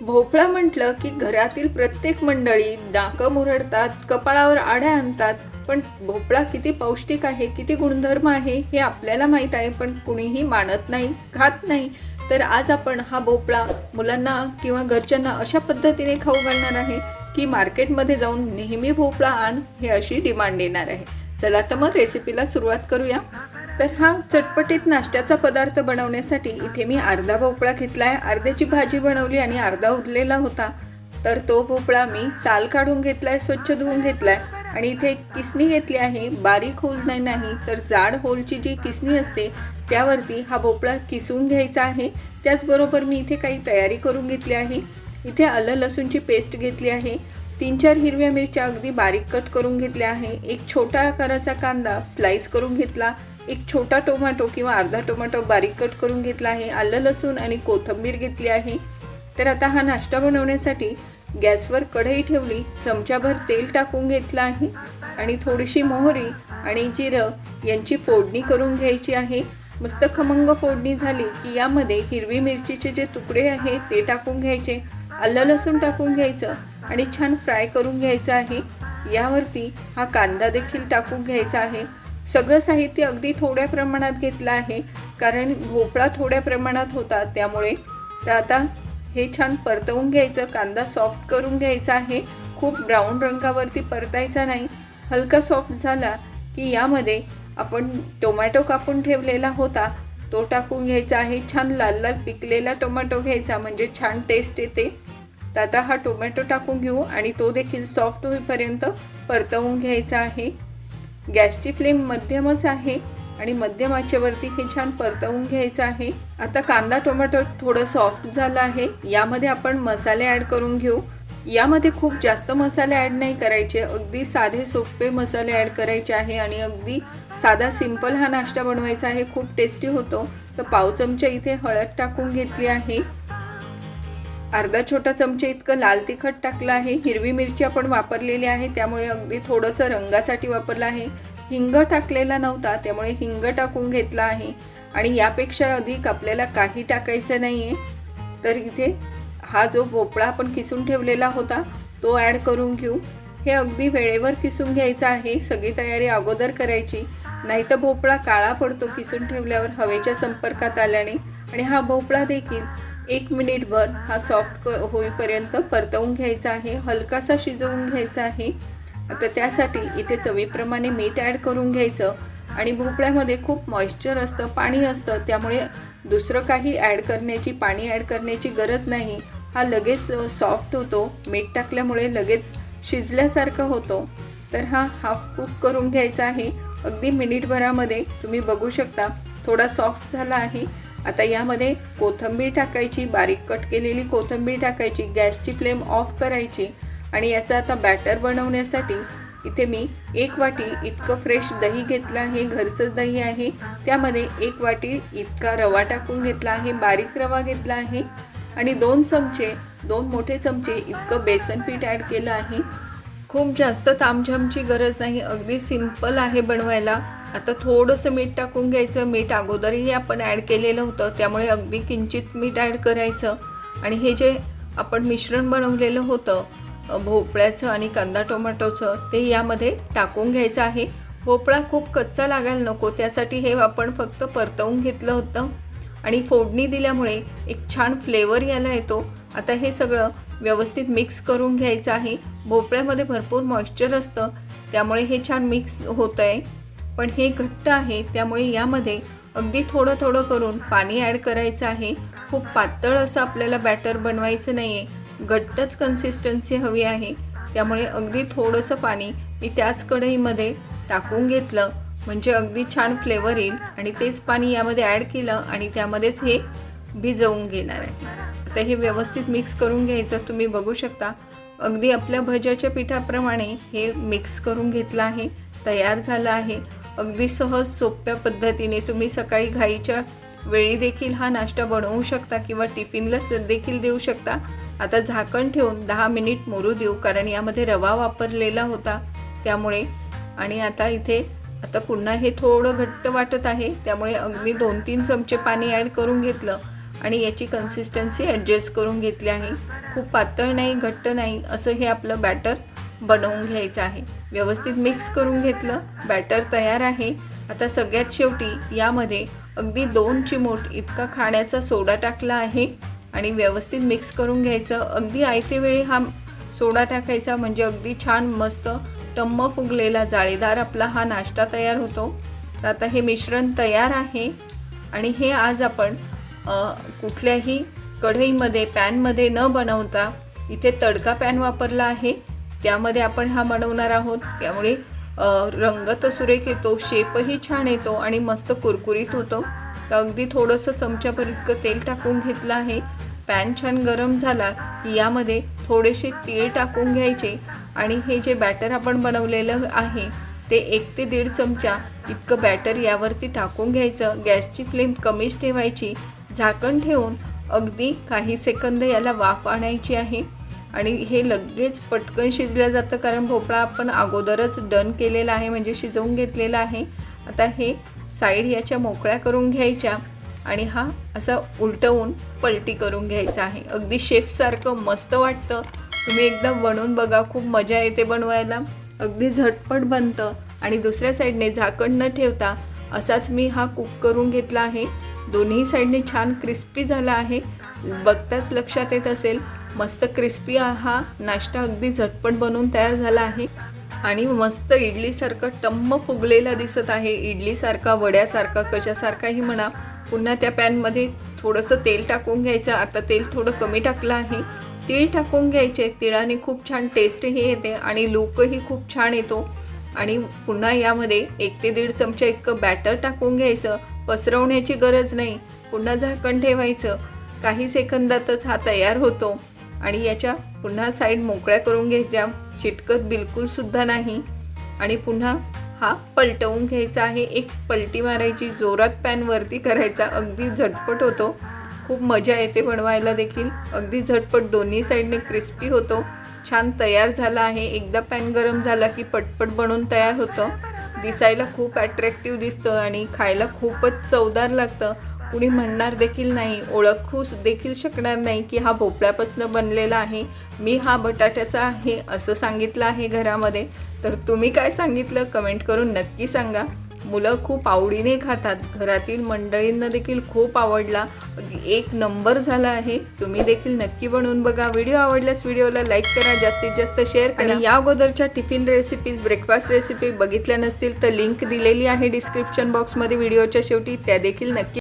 भोपळा म्हटलं की घरातील प्रत्येक मंडळी डाकं मुरडतात कपाळावर आड्या आणतात. पण भोपळा किती पौष्टिक आहे किती गुणधर्म आहे हे आपल्याला माहीत आहे पण कुणीही मानत नाही खात नाही. तर आज आपण हा भोपळा मुलांना किंवा घरच्यांना अशा पद्धतीने खाऊ घालणार आहे की मार्केटमध्ये जाऊन नेहमी भोपळा आण हे अशी डिमांड येणार आहे. चला तर मग रेसिपीला सुरुवात करूया. तर हा चटपटीत नाश्त्याचा पदार्थ बनवण्यासाठी इथे मी अर्धा भोपळा घेतला आहे अर्ध्याची भाजी बनवली आणि अर्धा उरलेला होता. तर तो भोपळा मी साल काढून घेतला आहे स्वच्छ धुवून घेतला आहे आणि इथे एक किसणी घेतली आहे बारीक होल नाही नाही तर जाड होलची जी किसणी असते त्यावरती हा भोपळा किसून घ्यायचा आहे. त्याचबरोबर मी इथे काही तयारी करून घेतली आहे. इथे आलं लसूणची पेस्ट घेतली आहे. तीन चार हिरव्या मिरच्या अगदी बारीक कट करून घेतल्या आहे. एक छोटा आकाराचा कांदा स्लाईस करून घेतला. एक छोटा टोमॅटो किंवा अर्धा टोमॅटो बारीक कट करून घेतला आहे आलं लसूण आणि कोथिंबीर घेतली आहे. तर आता हा नाश्ता बनवण्यासाठी गॅसवर कढई ठेवली चमच्याभर तेल टाकून घेतलं आहे आणि थोडीशी मोहरी आणि जिरं यांची फोडणी करून घ्यायची आहे. मस्त खमंग फोडणी झाली की यामध्ये हिरवी मिरचीचे जे तुकडे आहे ते टाकून घ्यायचे आलं लसूण टाकून घ्यायचं आणि छान फ्राय करून घ्यायचं आहे. यावरती हा कांदा देखील टाकून घ्यायचा आहे. सगळं साहित्य अगदी थोड्या प्रमाणात घेतलं आहे कारण भोपळा थोड्या प्रमाणात होता त्यामुळे तर आता हे छान परतवून घ्यायचं कांदा सॉफ्ट करून घ्यायचा आहे खूप ब्राऊन रंगावरती परतायचा नाही हलका सॉफ्ट झाला की यामध्ये आपण टोमॅटो कापून ठेवलेला होता तो टाकून घ्यायचा आहे छान लाल लाल पिकलेला टोमॅटो घ्यायचा म्हणजे छान टेस्ट येते. तर आता हा टोमॅटो टाकून घेऊ आणि तो देखील सॉफ्ट होईपर्यंत परतवून घ्यायचा आहे. गॅसची फ्लेम मध्यमच आहे आणि मध्यम आचेवरती हे छान परतवून घ्यायचं आहे. आता कांदा टोमॅटो थोडं सॉफ्ट झालं आहे. यामध्ये आपण मसाले ॲड करून घेऊ. यामध्ये खूप जास्त मसाले ॲड नाही करायचे. अगदी साधे सोपे मसाले ॲड करायचे आहे आणि अगदी साधा सिंपल हा नाश्ता बनवायचा आहे. खूप टेस्टी होतो. तर पाव चमचा इथे हळद टाकून घेतली आहे. अर्धा छोटा चमचा इतकं लाल तिखट टाकलं आहे. हिरवी मिरची आपण वापरलेली आहे. त्यामुळे अगदी थोडंसं रंगासाठी वापरलं आहे. हिंग टाकलेला नव्हता त्यामुळे हिंग टाकून घेतला आहे. आणि यापेक्षा अधिक आपल्याला काही टाकायचं नाही आहे तर इथे हा जो भोपळा आपण किसून ठेवलेला होता तो ॲड करून घेऊ. हे अगदी वेळेवर किसून घ्यायचं आहे. सगळी तयारी अगोदर करायची. नाही तर भोपळा काळा पडतो किसून ठेवल्यावर हवेच्या संपर्कात आल्याने. आणि हा भोपळा देखील एक मिनिटभर हा सॉफ्ट क होईपर्यंत परतवून घ्यायचा आहे. हलकासा शिजवून घ्यायचा आहे. आता त्यासाठी इथे चवीप्रमाणे मीठ ॲड करून घ्यायचं आणि भोपळ्यामध्ये खूप मॉइश्चर असतं पाणी असतं त्यामुळे दुसरं काही ॲड करण्याची पाणी ॲड करण्याची गरज नाही. हा लगेच सॉफ्ट होतो. मीठ टाकल्यामुळे लगेच शिजल्यासारखं होतो. तर हा हाफ कुक करून घ्यायचा आहे. अगदी मिनिटभरामध्ये तुम्ही बघू शकता. थोडा सॉफ्ट झाला आहे. आता यामध्ये कोथिंबीर टाकायची बारीक कट केलेली कोथिंबीर टाकायची गॅसची फ्लेम ऑफ करायची आणि याचं आता बॅटर बनवण्यासाठी इथे मी एक वाटी इतकं फ्रेश दही घेतलं आहे घरचंच दही आहे. त्यामध्ये एक वाटी इतका रवा टाकून घेतला आहे बारीक रवा घेतला आहे आणि दोन चमचे दोन मोठे चमचे इतकं बेसन पीठ ॲड केलं आहे. खूप जास्त तामझामची गरज नाही. अगदी सिंपल आहे बनवायला. आता थोडंसं मीठ टाकून घ्यायचं. मीठ अगोदरही आपण ॲड केलेलं होतं. त्यामुळे अगदी किंचित मीठ ॲड करायचं. आणि हे जे आपण मिश्रण बनवलेलं होतं भोपळ्याचं आणि कांदा टोमॅटोचं ते यामध्ये टाकून घ्यायचं आहे. भोपळा खूप कच्चा लागायला नको. त्यासाठी हे आपण फक्त परतवून घेतलं होतं. आणि फोडणी दिल्यामुळे एक छान फ्लेवर यायला येतो. आता हे सगळं व्यवस्थित मिक्स करून घ्यायचं आहे. भोपळ्यामध्ये भरपूर मॉइश्चर असतं त्यामुळे हे छान मिक्स होतं आहे पण हे घट्ट आहे त्यामुळे यामध्ये अगदी थोडं थोडं करून पाणी ॲड करायचं आहे. खूप पातळ असं आपल्याला बॅटर बनवायचं नाही आहे घट्टच कन्सिस्टन्सी हवी आहे. त्यामुळे अगदी थोडंसं पाणी मी त्याच कढईमध्ये टाकून घेतलं. म्हणजे अगदी छान फ्लेवर येईल आणि तेच पाणी यामध्ये ॲड केलं आणि त्यामध्येच हे भिजवून घेणार आहे. आता हे व्यवस्थित मिक्स करून घ्यायचं तुम्ही बघू शकता. अगदी आपल्या भज्याच्या पिठाप्रमाणे हे मिक्स करून घेतलं आहे तयार झालं आहे. अगदी सहज सोप्या पद्धतीने तुम्ही सकाळी घाईच्या वेळी देखील हा नाश्ता बनवू शकता किंवा टिफिनला देखील देऊ शकता. आता झाकण ठेवून दहा मिनिट मोरू देऊ कारण यामध्ये रवा वापरलेला होता त्यामुळे. आणि आता इथे आता पुन्हा हे थोडं घट्ट वाटत आहे त्यामुळे अगदी दोन तीन चमचे पाणी ॲड करून घेतलं. आणि याची कन्सिस्टन्सी ॲडजस्ट करून घेतली आहे. खूप पातळ नाही घट्ट नाही असं हे आपलं बॅटर बनवून घ्यायचं आहे. व्यवस्थित मिक्स करून घेतलं बॅटर तयार आहे. आता सगळ्यात शेवटी यामध्ये अगदी दोन चिमूट इतका खाण्याचा सोडा टाकला आहे आणि व्यवस्थित मिक्स करून घ्यायचं. अगदी आयते वेळी हा सोडा टाकायचा म्हणजे अगदी छान मस्त टम्म फुगलेला जाळीदार आपला हा नाश्ता तयार होतो. तर आता हे मिश्रण तयार आहे आणि हे आज आपण कुठल्याही कढईमध्ये पॅनमध्ये न बनवता इथे तडका पॅन वापरला आहे. त्यामध्ये आपण हा बनवणार आहोत. त्यामुळे रंग तर सुरेख येतो शेपही छान येतो आणि मस्त कुरकुरीत होतो. तर अगदी थोडंसं चमच्याभर इतकं तेल टाकून घेतलं आहे. पॅन छान गरम झाला की यामध्ये थोडेसे तीळ टाकून घ्यायचे आणि हे जे बॅटर आपण बनवलेलं आहे ते एक ते दीड चमचा इतकं बॅटर यावरती टाकून घ्यायचं. गॅसची फ्लेम कमीच ठेवायची. झाकण ठेवून अगदी काही सेकंद याला वाफ आणायची आहे. आणि हे लगेच पटकन शिजलं जातं कारण भोपळा आपण अगोदरच डन केलेला आहे म्हणजे शिजवून घेतलेला आहे. आता हे साईड याच्या मोकळ्या करून घ्यायच्या आणि हा असा उलटवून पलटी करून घ्यायचा आहे. अगदी शेफसारखं मस्त वाटतं. तुम्ही एकदा बनवून बघा खूप मजा येते बनवायला. अगदी झटपट बनतं. आणि दुसऱ्या साईडने झाकण न ठेवता असाच मी हा कुक करून घेतला आहे. दोन्ही साईडने छान क्रिस्पी झाला आहे. बघताच लक्षात येत असेल मस्त क्रिस्पी हा नाश्ता अगदी झटपट बनवून तयार झाला आहे. आणि मस्त इडलीसारखं टम्म फुगलेला दिसत आहे. इडलीसारखा वड्यासारखा कशासारखाही म्हणा पुन्हा त्या पॅनमध्ये थोडंसं तेल टाकून घ्यायचं. आता तेल थोडं कमी टाकलं आहे. तीळ टाकून घ्यायचे. तिळाने खूप छान टेस्टही येते आणि लुकही खूप छान येतो. आणि पुन्हा यामध्ये एक ते दीड चमचा इतकं बॅटर टाकून घ्यायचं. पसरवण्याची गरज नाही. पुन्हा झाकण ठेवायचं. काही सेकंदातच हा तयार होतो. आणि याच्या पुन्हा साईड मोकळ्या करून घ्यायच्या. चिटकत बिलकुलसुद्धा नाही. आणि पुन्हा हा पलटवून घ्यायचा आहे. एक पलटी मारायची जोरात पॅन वरती करायचा. अगदी झटपट होतो. खूप मजा येते बनवायला देखील. अगदी झटपट दोन्ही साईडने क्रिस्पी होतो. छान तयार झाला आहे. एकदा पॅन गरम झाला की पटपट बनवून तयार होतं. दिसायला खूप अट्रॅक्टिव्ह दिसतं आणि खायला खूपच चवदार लागतं. कुणी म्हणणार देखील नाही ओळखू देखील शकणार नाही की हा भोपळ्यापासून बनलेला आहे मी हा बटाट्याचा आहे असं सांगितलं आहे घरामध्ये. तर तुम्ही काय सांगितलं? कमेंट करून नक्की सांगा. मुलं खूप आवडीने खातात. घरातील मंडळींना देखील खूप आवडला. एक नंबर झाला आहे. तुम्ही देखील नक्की बनवून बघा. व्हिडिओ आवडल्यास व्हिडिओला लाईक करा. जास्तीत जास्त शेअर करा. आणि या अगोदरच्या टिफिन रेसिपीज ब्रेकफास्ट रेसिपी बघितल्या नसतील तर लिंक दिलेली आहे डिस्क्रिप्शन बॉक्समध्ये व्हिडिओच्या शेवटी त्या देखील नक्की